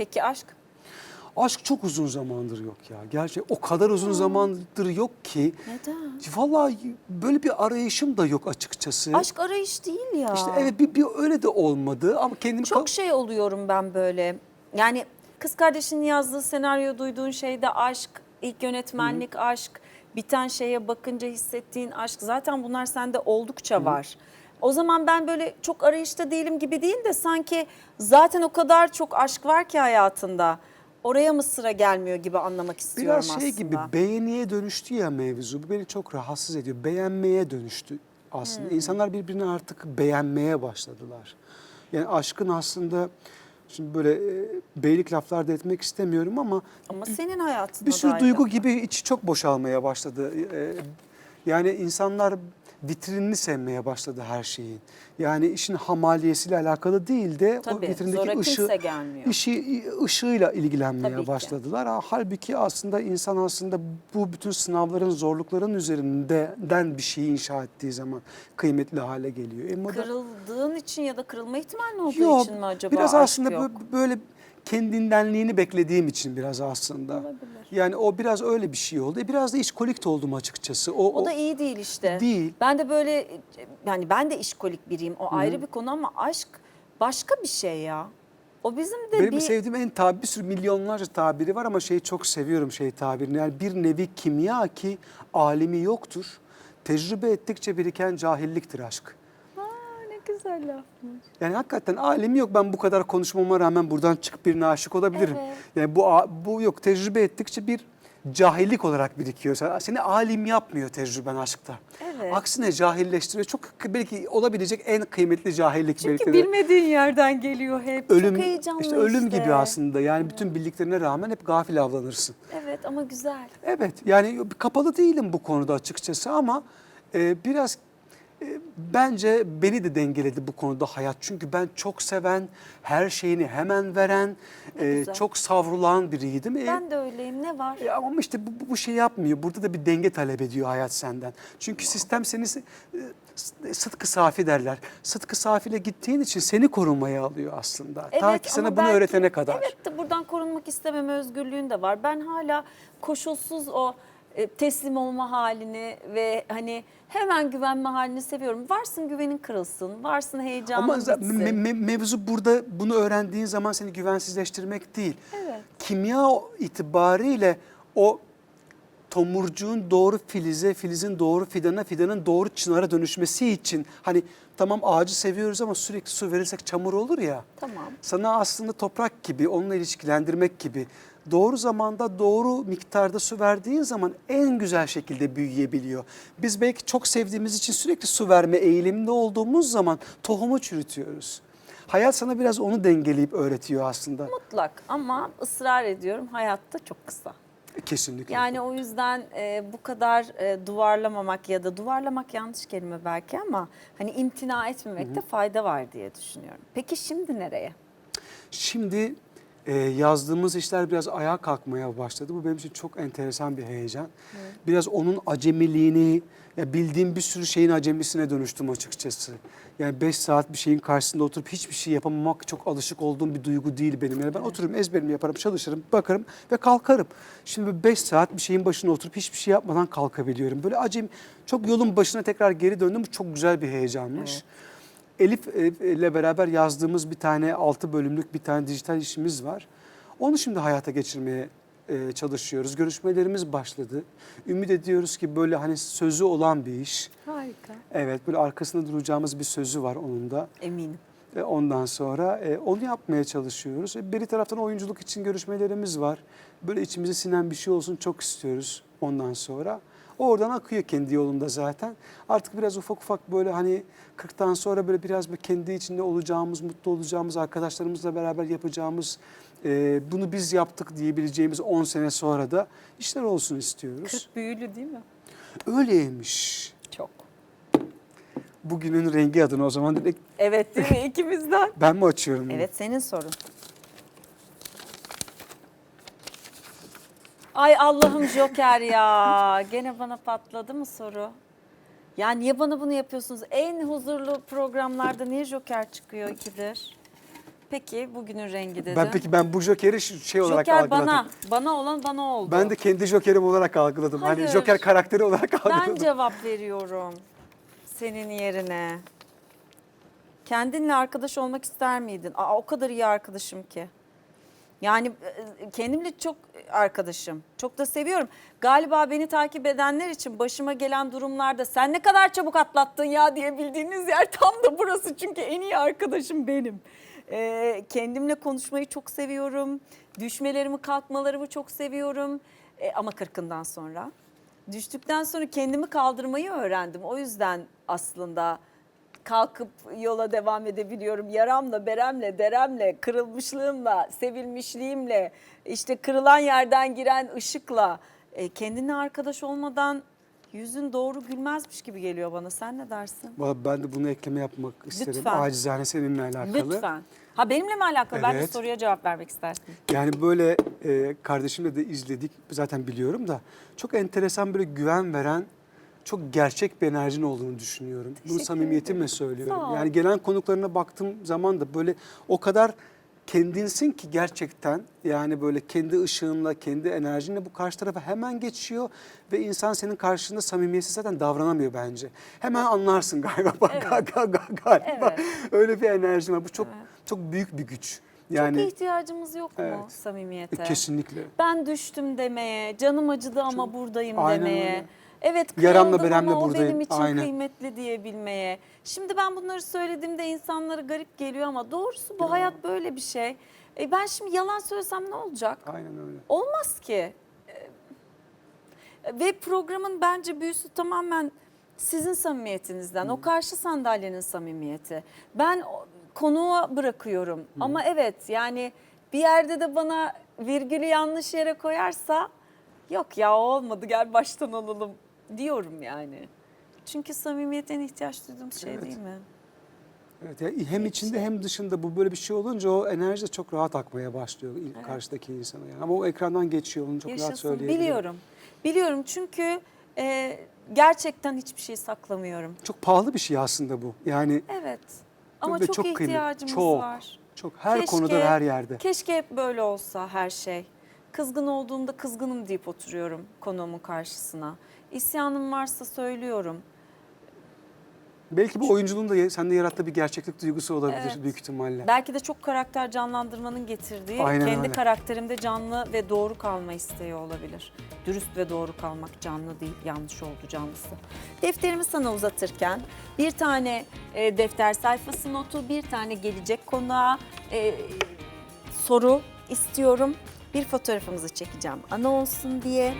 Peki aşk? Aşk çok uzun zamandır yok ya. Gerçi o kadar uzun zamandır yok ki. Neden? Vallahi böyle bir arayışım da yok açıkçası. Aşk arayış değil ya. İşte evet bir, bir öyle de olmadı ama kendimi Çok şey oluyorum ben böyle. Yani kız kardeşinin yazdığı senaryo duyduğun şeyde aşk, ilk yönetmenlik aşk, biten şeye bakınca hissettiğin aşk. Zaten bunlar sende oldukça var. O zaman ben böyle çok arayışta değilim gibi değil de sanki zaten o kadar çok aşk var ki hayatında. Oraya mı sıra gelmiyor gibi anlamak istiyorum Biraz şey aslında. gibi beğeniye dönüştü ya mevzu. Bu beni çok rahatsız ediyor. Beğenmeye dönüştü aslında. Hmm. İnsanlar birbirini artık beğenmeye başladılar. Yani aşkın aslında şimdi böyle e, beylik laflar da etmek istemiyorum ama Ama senin hayatında bir sürü duygu gibi içi çok boşalmaya başladı. E, Yani insanlar vitrinini sevmeye başladı her şeyin. Yani işin hamaliyesiyle alakalı değil de Tabii, o vitrindeki ışığı, işi, ışığıyla ilgilenmeye Tabii ki. başladılar. Ha, Halbuki aslında insan aslında bu bütün sınavların, zorlukların üzerinden bir şeyi inşa ettiği zaman kıymetli hale geliyor. E, moda- Kırıldığın için ya da kırılma ihtimali olduğu Yok, için mi acaba biraz aslında yok? bö- böyle kendindenliğini beklediğim için biraz aslında. Olabilir. Yani o biraz öyle bir şey oldu. E, biraz da işkolik de oldum açıkçası. O, O da iyi değil işte. Değil. Ben de böyle yani ben de işkolik biriyim. O ayrı bir konu ama aşk başka bir şey ya. O bizim de Benim bir sevdiğim en tabi bir sürü milyonlarca tabiri var ama şeyi çok seviyorum şey tabirini. Yani bir nevi kimya ki alimi yoktur. Tecrübe ettikçe biriken cahilliktir aşk. Güzel lafmış. Yani hakikaten alemi yok. Ben bu kadar konuşmama rağmen buradan çıkıp birine aşık olabilirim. Evet. Yani bu bu yok. Tecrübe ettikçe bir cahillik olarak birikiyor. Sen- Seni alim yapmıyor tecrüben aşkta. Evet. Aksine cahilleştiriyor. Çok belki olabilecek en kıymetli cahillik belki Çünkü bilmediğin yerden geliyor hep. Ölüm, Çok heyecanlı işte ölüm işte. gibi aslında. Yani bütün bildiklerine rağmen hep gafil avlanırsın. Evet ama güzel. Evet yani kapalı değilim bu konuda açıkçası ama e, biraz bence beni de dengeledi bu konuda hayat. Çünkü ben çok seven, her şeyini hemen veren, e, çok savrulan biriydim. E, Ben de öyleyim. Ne var? e, ama işte bu, bu- bu şey yapmıyor. Burada da bir denge talep ediyor hayat senden. Çünkü sistem seni e, sıtkı safi derler. Sıtkı safiyle gittiğin için seni korumaya alıyor aslında. Ta Evet, ki sana bunu belki- öğretene kadar. Evet de buradan korunmak istememe özgürlüğün de var. Ben hala koşulsuz o teslim olma halini ve hani hemen güvenme halini seviyorum. Varsın güvenin kırılsın, varsın heyecanın Ama bitsin. me- me- mevzu burada bunu öğrendiğin zaman seni güvensizleştirmek değil. Evet. Kimya itibariyle o tomurcuğun doğru filize, filizin doğru fidana, fidanın doğru çınara dönüşmesi için hani tamam ağacı seviyoruz ama sürekli su verirsek çamur olur ya. Tamam. Sana aslında toprak gibi, onunla ilişkilendirmek gibi doğru zamanda doğru miktarda su verdiğin zaman en güzel şekilde büyüyebiliyor. Biz belki çok sevdiğimiz için sürekli su verme eğiliminde olduğumuz zaman tohumu çürütüyoruz. Hayat sana biraz onu dengeleyip öğretiyor aslında. Mutlak ama ısrar ediyorum hayatta çok kısa. Kesinlikle. Yani o yüzden e, bu kadar e, duvarlamamak ya da duvarlamak yanlış kelime belki ama hani imtina etmemekte fayda var diye düşünüyorum. Peki şimdi nereye? Şimdi e, yazdığımız işler biraz ayağa kalkmaya başladı. Bu benim için çok enteresan bir heyecan. Biraz onun acemiliğini, ya bildiğim bir sürü şeyin acemisine dönüştüm açıkçası. Yani 5 saat bir şeyin karşısında oturup hiçbir şey yapamamak çok alışık olduğum bir duygu değil benim. Yani ben otururum ezberimi yaparım, çalışırım, bakarım ve kalkarım. Şimdi 5 saat bir şeyin başına oturup hiçbir şey yapmadan kalkabiliyorum. Böyle acem, çok yolun başına tekrar geri döndüm. Bu çok güzel bir heyecanmış. Elif ile beraber yazdığımız bir tane 6 bölümlük bir tane dijital işimiz var. Onu şimdi hayata geçirmeye e, çalışıyoruz. Görüşmelerimiz başladı. Ümit ediyoruz ki böyle hani sözü olan bir iş. Harika. Evet böyle arkasında duracağımız bir sözü var onun da. Eminim. E, Ondan sonra e, onu yapmaya çalışıyoruz. Bir taraftan oyunculuk için görüşmelerimiz var. Böyle içimize sinen bir şey olsun çok istiyoruz ondan sonra. O Oradan akıyor kendi yolunda zaten. Artık biraz ufak ufak böyle hani 40'tan sonra böyle biraz böyle kendi içinde olacağımız, mutlu olacağımız, arkadaşlarımızla beraber yapacağımız, e, bunu biz yaptık diyebileceğimiz 10 sene sonra da işler olsun istiyoruz. 40 büyülü değil mi? Öyleymiş. Çok. Bugünün rengi adına o zaman direkt Evet değil mi ikimizden? ben mi açıyorum? bunu? Evet senin sorun. Ay Allah'ım Joker ya. Gene bana patladı mı soru? Ya niye bana bunu yapıyorsunuz? En huzurlu programlarda niye Joker çıkıyor ikidir? Peki bugünün rengi dedim. Ben peki ben bu jokeri şey olarak Joker algıladım. bana. Bana olan bana oldu. Ben de kendi jokerim olarak algıladım. Hayır. Hani joker karakteri olarak algıladım. Ben cevap veriyorum senin yerine. Kendinle arkadaş olmak ister miydin? Aa, o kadar iyi arkadaşım ki. Yani e, kendimle çok arkadaşım. Çok da seviyorum. Galiba beni takip edenler için başıma gelen durumlarda sen ne kadar çabuk atlattın ya diyebildiğiniz yer tam da burası. Çünkü en iyi arkadaşım benim. Ee, kendimle konuşmayı çok seviyorum. Düşmelerimi, kalkmalarımı çok seviyorum. Ee, ama kırkından sonra. Düştükten sonra kendimi kaldırmayı öğrendim. O yüzden aslında kalkıp yola devam edebiliyorum. Yaramla, beremle, deremle, kırılmışlığımla, sevilmişliğimle, işte kırılan yerden giren ışıkla. E, kendine arkadaş olmadan yüzün doğru gülmezmiş gibi geliyor bana. Sen ne dersin? Valla Ben de bunu ekleme yapmak isterim. Lütfen. Acizane seninle alakalı. Lütfen. Ha benimle mi alakalı? Ben de Evet. soruya cevap vermek istersin. Yani böyle e, kardeşimle de izledik. Zaten biliyorum da çok enteresan böyle güven veren çok gerçek bir enerjin olduğunu düşünüyorum. Bunu Teşekkür samimiyetimle ederim. söylüyorum. Sağ ol. Yani gelen konuklarına baktığım zaman da böyle o kadar kendinsin ki gerçekten yani böyle kendi ışığınla, kendi enerjinle bu karşı tarafa hemen geçiyor ve insan senin karşında samimiyetsiz zaten davranamıyor bence. Hemen anlarsın galiba. Evet. galiba. Evet. Öyle bir enerji var. Bu çok Evet. çok büyük bir güç. Çok Yani ihtiyacımız yok mu Evet. samimiyete? e, kesinlikle. Ben düştüm demeye, canım acıdı ama buradayım Aynen demeye. öyle. Evet Yaramla kırıldım beremle ama o buradayım. benim için Aynen. kıymetli diyebilmeye. Şimdi ben bunları söylediğimde insanlara garip geliyor ama doğrusu bu hayat böyle bir şey. E ben şimdi yalan söylesem ne olacak? Aynen öyle. Olmaz ki. E, Ve programın bence büyüsü tamamen sizin samimiyetinizden. O karşı sandalyenin samimiyeti. Ben o- konuğa bırakıyorum. Ama evet yani bir yerde de bana virgülü yanlış yere koyarsa yok ya olmadı gel baştan alalım diyorum yani. Çünkü samimiyetten ihtiyaç duyduğumuz şey Evet. değil mi? Evet, yani hem içinde hem dışında bu böyle bir şey olunca o enerji de çok rahat akmaya başlıyor ilk karşıdaki insana. Yani. Ama o ekrandan geçiyor onu çok rahat Yaşasın. Biliyorum. Biliyorum çünkü e, gerçekten hiçbir şey saklamıyorum. Çok pahalı bir şey aslında bu. Yani Evet. Ama ve çok, kıymetli. ihtiyacımız Çok, var. Çok her Keşke- konuda ve her yerde. Keşke hep böyle olsa her şey. Kızgın olduğumda kızgınım deyip oturuyorum konuğumun karşısına. İsyanım varsa söylüyorum. Belki bu oyunculuğun da sende yarattığı bir gerçeklik duygusu olabilir Evet. büyük ihtimalle. Belki de çok karakter canlandırmanın getirdiği Aynen kendi öyle. karakterimde canlı ve doğru kalma isteği olabilir. Dürüst ve doğru kalmak canlı değil, yanlış oldu canlısı. Defterimi sana uzatırken bir tane e, defter sayfası notu, bir tane gelecek konuğa e, soru istiyorum. Bir fotoğrafımızı çekeceğim ana olsun diye.